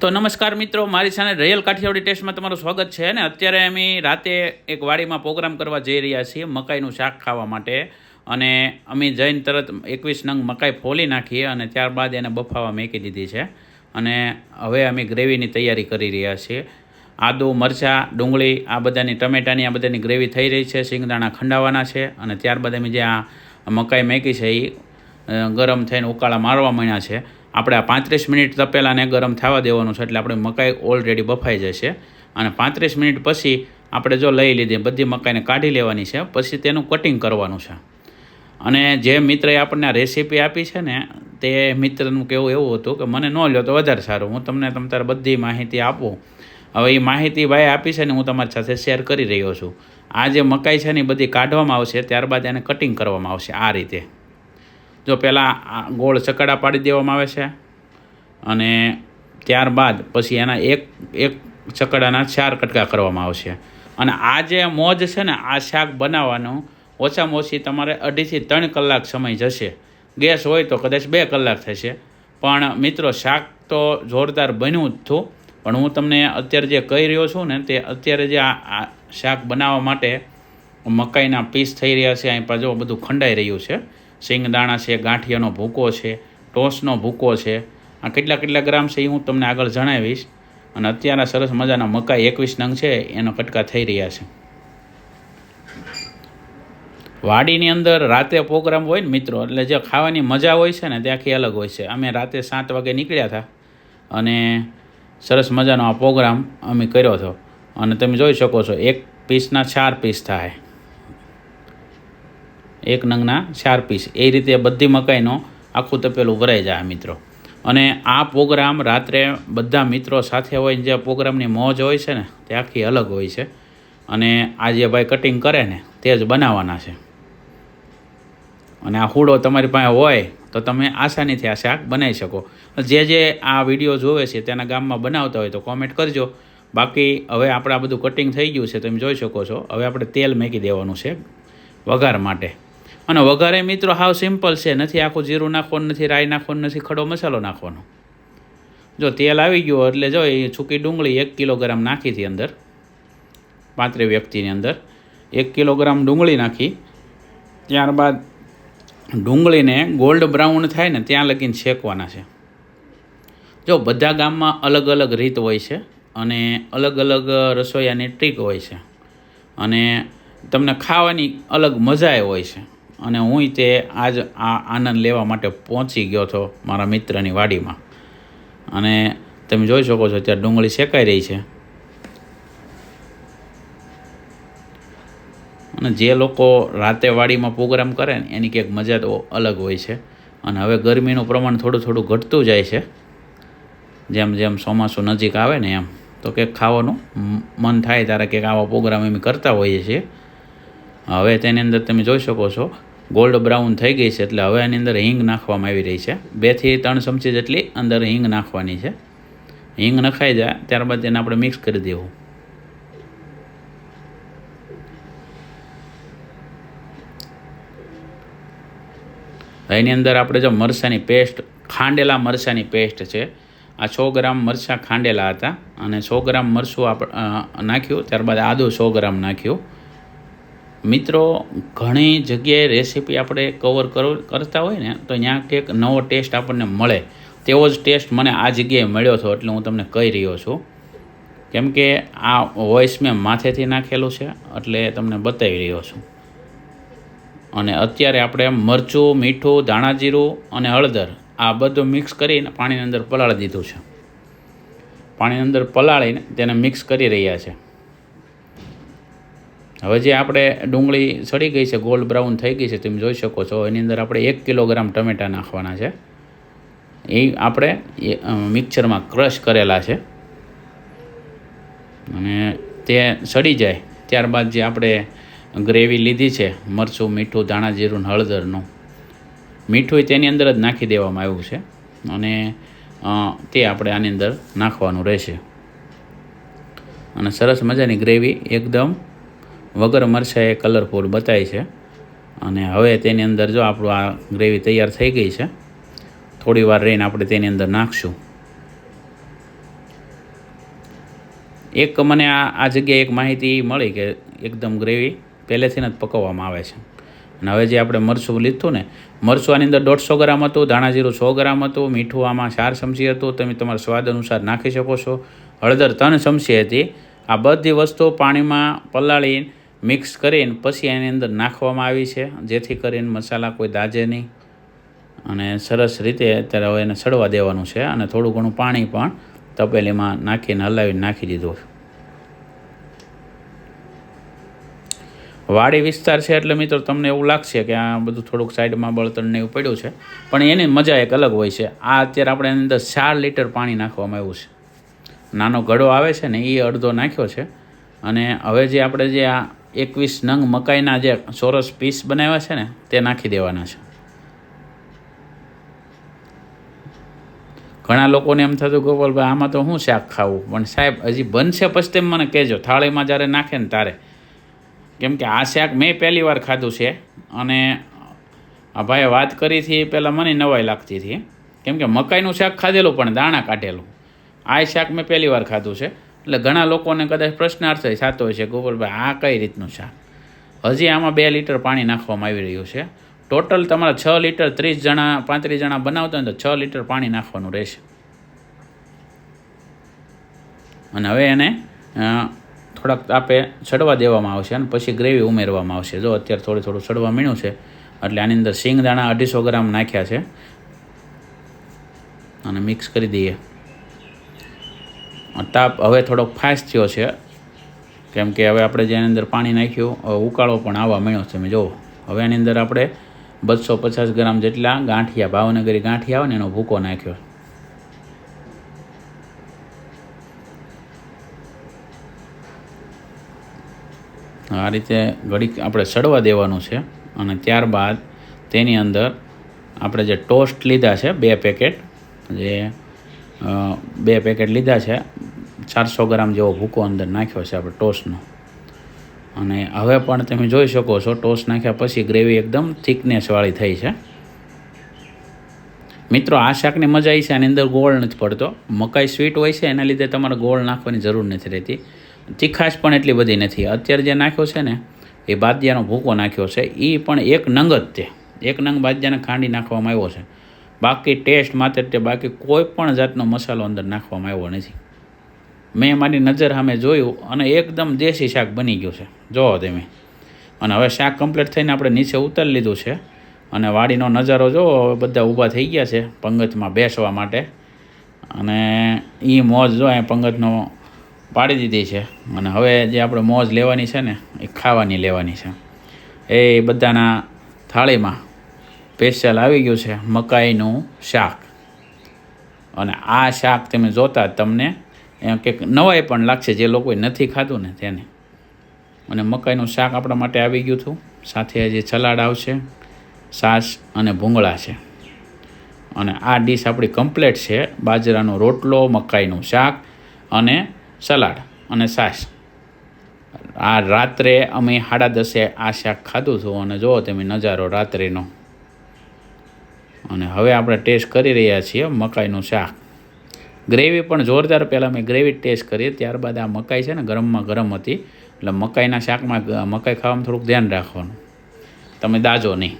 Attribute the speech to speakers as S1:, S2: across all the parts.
S1: તો નમસ્કાર મિત્રો, મારી સામે રિયલ કાઠિયાવાડી ટેસ્ટમાં તમારું સ્વાગત છે અને અત્યારે અમે રાતે એક વાડીમાં પ્રોગ્રામ કરવા જઈ રહ્યા છીએ મકાઈનું શાક ખાવા માટે. અને અમે જઈને તરત એકવીસ નંગ મકાઈ ફોલી નાખીએ અને ત્યારબાદ એને બફાવા મેકી દીધી છે. અને હવે અમે ગ્રેવીની તૈયારી કરી રહ્યા છીએ. આદુ, મરચાં, ડુંગળી, આ બધાની ટમેટાની, આ બધાની ગ્રેવી થઈ રહી છે. શિંગદાણા ખંડાવાના છે અને ત્યારબાદ અમે જે આ મકાઈ મેકી છે એ ગરમ થઈને ઉકાળા મારવા માંડ્યા છે. આપણે આ પાંત્રીસ મિનિટ તપેલાને ગરમ થવા દેવાનું છે એટલે આપણે મકાઈ ઓલરેડી બફાઈ જશે. અને પાંત્રીસ મિનિટ પછી આપણે જો લઈ લીધી, બધી મકાઈને કાઢી લેવાની છે, પછી તેનું કટિંગ કરવાનું છે. અને જે મિત્રએ આપણને આ રેસીપી આપી છે ને, તે મિત્રનું કહેવું એવું હતું કે મને ન લ્યો તો વધારે સારું. હું તમને તમ તારે બધી માહિતી આપું. હવે એ માહિતી ભાઈ આપી છે ને, હું તમારી સાથે શેર કરી રહ્યો છું. આ જે મકાઈ છે ને એ બધી કાઢવામાં આવશે, ત્યારબાદ એને કટિંગ કરવામાં આવશે, આ રીતે. જો પહેલાં ગોળ ચકડા પાડી દેવામાં આવે છે અને ત્યારબાદ પછી એના એક એક ચકડાના ચાર કટકા કરવામાં આવશે. અને આ જે મોજ છે ને, આ શાક બનાવવાનું ઓછામાં ઓછી તમારે અઢીથી ત્રણ કલાક સમય જશે. ગેસ હોય તો કદાચ બે કલાક થશે. પણ મિત્રો, શાક તો જોરદાર બન્યું જ હતું. પણ હું તમને અત્યારે જે કહી રહ્યો છું ને, તે અત્યારે જે આ શાક બનાવવા માટે મકાઈના પીસ થઈ રહ્યા છે, અહીં પાછું બધું ખંડાઈ રહ્યું છે. શિંગદાણા છે, ગાંઠિયાનો ભૂકો છે ટોસનો ભૂકો છે. આ કેટલા કેટલા ગ્રામ છે એ હું તમને આગળ જણાવીશ. અને અત્યારે સરસ મજાના મકાઈ એકવીસ નંગ છે, એનો કટકા થઈ રહ્યા છે. વાડીની અંદર રાતે પ્રોગ્રામ હોય ને મિત્રો, એટલે જે ખાવાની મજા હોય છે ને તે આખી અલગ હોય છે. અમે રાતે સાત વાગે નીકળ્યા હતા અને સરસ મજાનો આ પ્રોગ્રામ અમે કર્યો હતો. અને તમે જોઈ શકો છો, એક પીસના ચાર પીસ થાય. એક નંગના ચાર પીસ. એ રીતે બધી મકાઈનો આખું તપેલું ભરાઈ જાય મિત્રો. અને આ પ્રોગ્રામ રાત્રે બધા મિત્રો સાથે હોય જે પ્રોગ્રામની મોજ હોય છે ને, તે આખી અલગ હોય છે. અને આ જે ભાઈ કટિંગ કરે ને, તે જ બનાવવાના છે. અને આ હુડો તમારી પાસે હોય, તો તમે આસાનીથી આ શાક બનાવી શકો. જે જે આ વીડિયો જોવે છે, તેના ગામમાં બનાવતા હોય તો કોમેન્ટ કરજો. બાકી હવે આપણે આ બધું કટિંગ થઈ ગયું છે, તમે જોઈ શકો છો. હવે આપણે તેલ મેકી દેવાનું છે વઘાર માટે. અને વઘારે મિત્રો હાવ સિમ્પલ છે. નથી આખું જીરું નાખવાનું, નથી રાઈ નાખવાનું, નથી ખડો મસાલો નાખવાનો. જો તેલ આવી ગયું એટલે જો એ સૂકી ડુંગળી એક કિલોગ્રામ નાખી હતી અંદર પાંત્રીસ વ્યક્તિની અંદર, એક કિલોગ્રામ ડુંગળી નાખી. ત્યારબાદ ડુંગળીને ગોલ્ડ બ્રાઉન થાય ને ત્યાં લગીને શેકવાના છે. જો બધા ગામમાં અલગ અલગ રીત હોય છે અને અલગ અલગ રસોઈયાની ટ્રીક હોય છે અને તમને ખાવાની અલગ મજા હોય છે. અને હું તે આજ આ આનંદ લેવા માટે પહોંચી ગયો છો મારા મિત્રની વાડીમાં. અને તમે જોઈ શકો છો અત્યારે ડુંગળી શેકાઈ રહી છે. અને જે લોકો રાતે વાડીમાં પ્રોગ્રામ કરે ને, એની કંઈક મજા તો અલગ હોય છે. અને હવે ગરમીનું પ્રમાણ થોડું થોડું ઘટતું જાય છે. જેમ જેમ ચોમાસું નજીક આવે ને એમ, તો કંઈક ખાવાનું મન થાય ત્યારે કંઈક આવા પ્રોગ્રામ અમે કરતા હોઈએ છીએ. હવે તેની અંદર તમે જોઈ શકો છો ગોલ્ડ બ્રાઉન થઈ ગઈ છે એટલે હવે એની અંદર હિંગ નાખવામાં આવી રહી છે. બેથી ત્રણ ચમચી જેટલી અંદર હિંગ નાખવાની છે. હિંગ નખાઈ જાય, ત્યારબાદ તેને આપણે મિક્સ કરી દેવું. એની અંદર આપણે જો મરચાંની પેસ્ટ, ખાંડેલા મરચાંની પેસ્ટ છે. આ સો ગ્રામ મરચાં ખાંડેલા હતા અને સો ગ્રામ મરચું આપ નાખ્યું, ત્યારબાદ આદું સો ગ્રામ નાખ્યું. મિત્રો, ઘણી જગ્યાએ રેસીપી આપણે કવર કરો, કરતા હોય ને, તો ત્યાં કંઈક નવો ટેસ્ટ આપણને મળે. તેવો જ ટેસ્ટ મને આ જગ્યાએ મળ્યો હતો એટલે હું તમને કહી રહ્યો છું. કેમ કે આ વોઇસ મેં માથેથી નાખેલું છે, એટલે તમને બતાવી રહ્યો છું. અને અત્યારે આપણે મરચું, મીઠું ધાણા જીરું અને હળદર આ બધું મિક્સ કરીને પાણીની અંદર પલાળી દીધું છે. પાણીની અંદર પલાળીને તેને મિક્સ કરી રહ્યા છે. હવે જે આપણે ડુંગળી સડી ગઈ છે, ગોલ્ડ બ્રાઉન થઈ ગઈ છે, તમે જોઈ શકો છો. એની અંદર આપણે એક કિલોગ્રામ ટમેટાં નાખવાના છે. એ આપણે મિક્સરમાં ક્રશ કરેલા છે. અને તે સડી જાય. ત્યારબાદ જે આપણે ગ્રેવી લીધી છે, મરચું, મીઠું, ધાણા જીરું હળદરનું મીઠું તેની અંદર જ નાખી દેવામાં આવ્યું છે. અને તે આપણે આની અંદર નાખવાનું રહેશે. અને સરસ મજાની ગ્રેવી એકદમ વગર મરચાંએ કલરફુલ બતાય છે. અને હવે તેની અંદર જો આપણું આ ગ્રેવી તૈયાર થઈ ગઈ છે, થોડી વાર રહીને આપણે તેની અંદર નાખશું. એક મને આ આ જગ્યાએ એક માહિતી મળી કે એકદમ ગ્રેવી પહેલેથી જ પકવવામાં આવે છે. અને હવે જે આપણે મરચું લીધું ને, મરચું આની અંદર દોઢસો ગ્રામ હતું, ધાણા જીરું સો ગ્રામ હતું, મીઠું આમાં ચાર ચમચી હતું, તમે તમારા સ્વાદ અનુસાર નાખી શકો છો. હળદર ત્રણ ચમચી હતી. આ બધી વસ્તુઓ પાણીમાં પલાળી મિક્સ કરીને પછી એની અંદર નાખવામાં આવી છે. જેથી કરીને મસાલા કોઈ દાજે નહીં. અને સરસ રીતે અત્યારે હવે એને સડવા દેવાનું છે અને થોડું ઘણું પાણી પણ તપેલીમાં નાખીને હલાવીને નાખી દીધું વાડી વિસ્તાર છે એટલે મિત્રો તમને એવું લાગશે કે આ બધું થોડુંક સાઈડમાં બળતણ ને એવું પડ્યું છે. પણ એની મજા એક અલગ હોય છે. આ અત્યારે આપણે એની અંદર ચાર લીટર પાણી નાખવામાં આવ્યું છે. નાનો ઘડો આવે છે ને એ અડધો નાખ્યો છે. અને હવે જે આપણે જે આ એકવીસ નંગ મકાઈના જે ચોરસ પીસ બનાવ્યા છે ને, તે નાખી દેવાના છે. ઘણા લોકોને એમ થતું ગોપાલભાઈ, આમાં તો શું શાક ખાવું? પણ સાહેબ, હજી બનશે પછી મને કહેજો. થાળીમાં જ્યારે નાખે ને તારે કેમ કે આ શાક મેં પહેલી વાર ખાધું છે અને આ ભાઈએ વાત કરી હતી પહેલાં મને નવાઈ લાગતી હતી. કેમ કે મકાઈનું શાક ખાધેલું પણ દાણા કાઢેલું. આ શાક મેં પહેલી વાર ખાધું છે. એટલે ઘણા લોકોને કદાચ પ્રશ્નાર્થ થતો છે ગોપાલભાઈ આ કઈ રીતનું શાક? હજી આમાં બે લીટર પાણી નાખવામાં આવી રહ્યું છે. ટોટલ તમારા છ લીટર ત્રીસ જણા, પાંત્રીસ જણા બનાવતા હોય તો છ લીટર પાણી નાખવાનું રહેશે. અને હવે એને થોડાક આપે ચડવા દેવામાં આવશે અને પછી ગ્રેવી ઉમેરવામાં આવશે. જો અત્યારે થોડું થોડું ચડવા મીણ્યું છે, એટલે આની અંદર સિંગ દાણા અઢીસો ગ્રામ નાખ્યા છે. અને મિક્સ કરી દઈએ. તાપ હવે થોડોક ફાસ્ટ થયો છે. કેમ કે હવે આપણે જેની અંદર પાણી નાખ્યું ઉકાળો પણ આવવા મળ્યો છે. તમે જુઓ હવે આની અંદર આપણે બસો પચાસ ગ્રામ જેટલા ગાંઠિયા, ભાવનગરી ગાંઠિયા આવે ને, એનો ભૂકો નાખ્યો. આ રીતે ઘડીક આપણે સડવા દેવાનું છે અને ત્યારબાદ તેની અંદર આપણે જે ટોસ્ટ લીધા છે, બે પેકેટ, જે બે પેકેટ લીધા છે ચારસો ગ્રામ જેવો ભૂકો અંદર નાખ્યો છે આપણે ટોસનો અને હવે પણ તમે જોઈ શકો છો ટોસ નાખ્યા પછી ગ્રેવી એકદમ થિકનેસવાળી થઈ છે. મિત્રો, આ શાકની મજા આવી છે, આની અંદર ગોળ નથી પડતો. મકાઈ સ્વીટ હોય છે, એના લીધે તમારે ગોળ નાખવાની જરૂર નથી રહેતી. તીખાશ પણ એટલી બધી નથી. અત્યારે જે નાખ્યો છે ને, એ બાદિયાનો ભૂકો નાખ્યો છે એ પણ એક નંગ જ તે એક નંગ બાદિયાને ખાંડી નાખવામાં આવ્યો છે. બાકી ટેસ્ટ માત્ર તે, બાકી કોઈ પણ જાતનો મસાલો અંદર નાખવામાં આવ્યો નથી. મેં મારી નજર સામે જોયું અને એકદમ દેશી શાક બની ગયું છે. જોવો તમે અને હવે શાક કમ્પ્લીટ થઈને આપણે નીચે ઉતારી લીધું છે. અને વાડીનો નજારો જોવો હવે બધા ઊભા થઈ ગયા છે પંગતમાં બેસવા માટે. અને એ મોજ જો અહીં પંગતનો પાડી દીધી છે. અને હવે જે આપણે મોજ લેવાની છે ને, એ ખાવાની લેવાની છે. એ બધાના થાળીમાં સ્પેશિયલ આવી ગયું છે મકાઈનું શાક. અને આ શાક તમે જોતા તમને કે નવાઈ પણ લાગશે જે લોકોએ નથી ખાધું ને તેને. અને મકાઈનું શાક આપણા માટે આવી ગયું હતું. સાથે જે સલાડ આવશે, છાશ અને ભૂંગળા છે. અને આ ડીશ આપણી કમ્પ્લેટ છે બાજરાનો રોટલો, મકાઈનું શાક અને સલાડ અને છાશ. આ રાત્રે અમે સાડા દસે આ શાક ખાધું હતું અને જુઓ તમે નજારો રાત્રિનો. અને હવે આપણે ટેસ્ટ કરી રહ્યા છીએ મકાઈનું શાક. ગ્રેવી પણ જોરદાર પહેલાં મેં ગ્રેવી ટેસ્ટ કરી ત્યારબાદ આ મકાઈ છે ને ગરમમાં ગરમ હતી. એટલે મકાઈના શાકમાં મકાઈ ખાવામાં થોડુંક ધ્યાન રાખવાનું. તમે દાજો નહીં.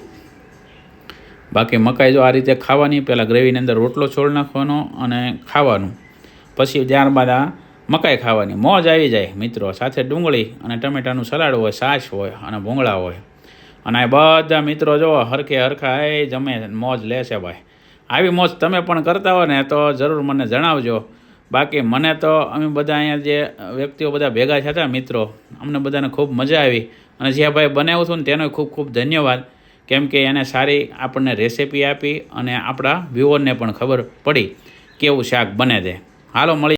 S1: બાકી મકાઈ જો આ રીતે ખાવાની, પહેલાં ગ્રેવીની અંદર રોટલો છોડ નાખવાનો અને ખાવાનું. પછી ત્યારબાદ આ મકાઈ ખાવાની. મોજ આવી જાય મિત્રો. સાથે ડુંગળી અને ટમેટાનું સલાડ હોય, છાશ હોય અને ભૂંગળા હોય. અને બધા મિત્રો જો હરખે હરખા એ જમે, મોજ લેશે ભાઈ. આવી મોજ તમે પણ કરતા હો ને, તો જરૂર મને જણાવજો. બાકી મને તો અમે બધા અહીંયા જે વ્યક્તિઓ બધા ભેગા થયા હતા મિત્રો, અમને બધાને ખૂબ મજા આવી. અને જે ભાઈ બનાવ્યું હતું ને, તેનો ખૂબ ખૂબ ધન્યવાદ. કેમ કે એને સારી આપણને રેસીપી આપી અને આપણા વ્યુઅરને પણ ખબર પડી કેવું શાક બને છે હાલો, મળી